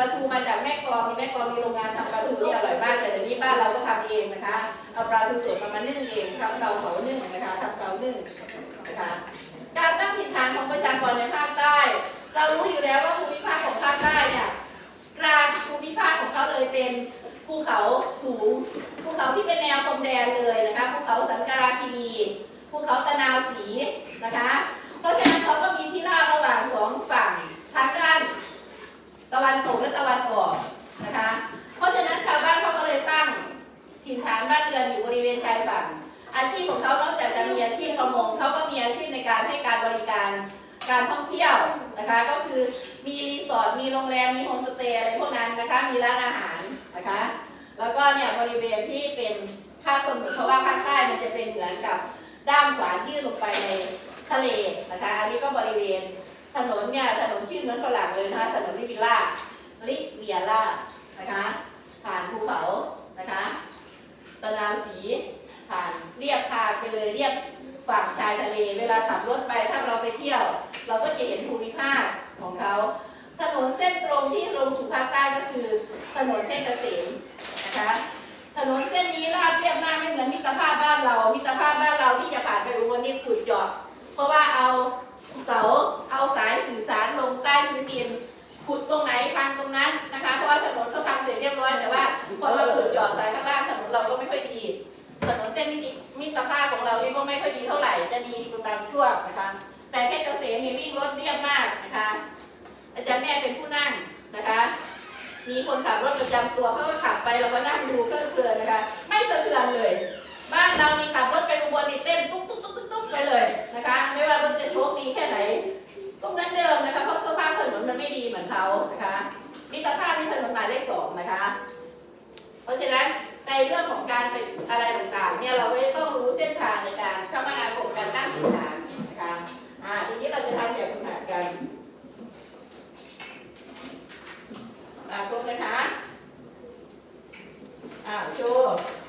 ปลาทูมาจากแม่กลองมีแม่กลองมีโรงงานทำปลาทูที่อร่อยมากแต่เดี๋ยวนี้บ้านเราก็ทำเองนะคะเอาปลาทูสดมามานึ่งเองทำเตาเผานึ่งนะคะทำเตานึ่งนะคะการตั้งถิ่นฐานของประชากรในภาคใต้ เรารู้อยู่แล้วว่าภูมิภาคของภาคใต้เนี่ยกลางภูมิภาคของเขาเลยเป็นภูเขาสูงภูเขาที่เป็นแนวพรมแดนเลยนะคะภูเขาสังกราคินีภูเขาตะนาวสีนะคะ เพราะฉะนั้นเขาก็มีที่ราบระหว่างสองฝั่งทางด้าน ตะวันตกและตะวันออกนะคะ เพราะฉะนั้นชาวบ้านเขาก็เลยตั้งถิ่นฐานบ้านเรือนอยู่บริเวณชายฝั่ง อาชีพของเขานอกจากจะมีอาชีพประมงเขาก็มีอาชีพในการให้การบริการการท่องเที่ยวนะคะ ก็คือมีรีสอร์ทมีโรงแรมมีโฮมสเตย์อะไรพวกนั้นนะคะมีร้านอาหารนะคะ แล้วก็เนี่ยบริเวณที่เป็นภาคสมุทรเพราะว่าภาคใต้มันจะเป็นเหมือนกับด้ามขวานยื่นลงไปในทะเลนะคะ อันนี้ก็บริเวณถนนเนี่ยถนนชื่อเหมือนฝรั่งเลยนะคะถนนลิบิล่า ลิเบียล่านะคะ ผ่านภูเขานะคะตะนาวสีผ่านเรียบทางไปเลยเรียบฝั่งชายทะเล เวลาขับรถไปถ้าเราไปเที่ยว เราก็จะเห็นภูมิภาคของเขาถนนเส้นตรงที่ลงสู่ภาคใต้ก็คือถนนเพชรเกษมนะคะถนนเส้นนี้ราบเรียบมากไม่เหมือนมิตรภาพบ้านเรา มิตรภาพบ้านเราที่จะผ่านไปอุบลนี่ขุดเจาะเพราะว่าเอา ส้นมิตรมิตรภาพของเรานี่ก็ไม่ค่อยดีเท่าไหร่จะดีตามช่วงนะคะ แต่เพชรเกษมนี่วิ่งรถเรียบมากนะคะ อาจารย์แม่เป็นผู้นั่งนะคะ มีคนขับรถประจำตัวเขาก็ขับไปเราก็นั่งดูเพลิดเพลินนะคะ ไม่สะเทือนเลย บ้านเรานี่ขับรถไปอุบลนี่เต้นตุ๊กตุ๊กตุ๊กตุ๊กไปเลยนะคะ ไม่ว่ารถจะโชคดีแค่ไหนก็เหมือนเดิมนะคะเพราะสภาพถนนมันไม่ดีเหมือนเขานะคะมิตรภาพที่ถนนหมายเลขสองนะคะ เพราะฉะนั้นในเรื่องของการไปอะไรต่าง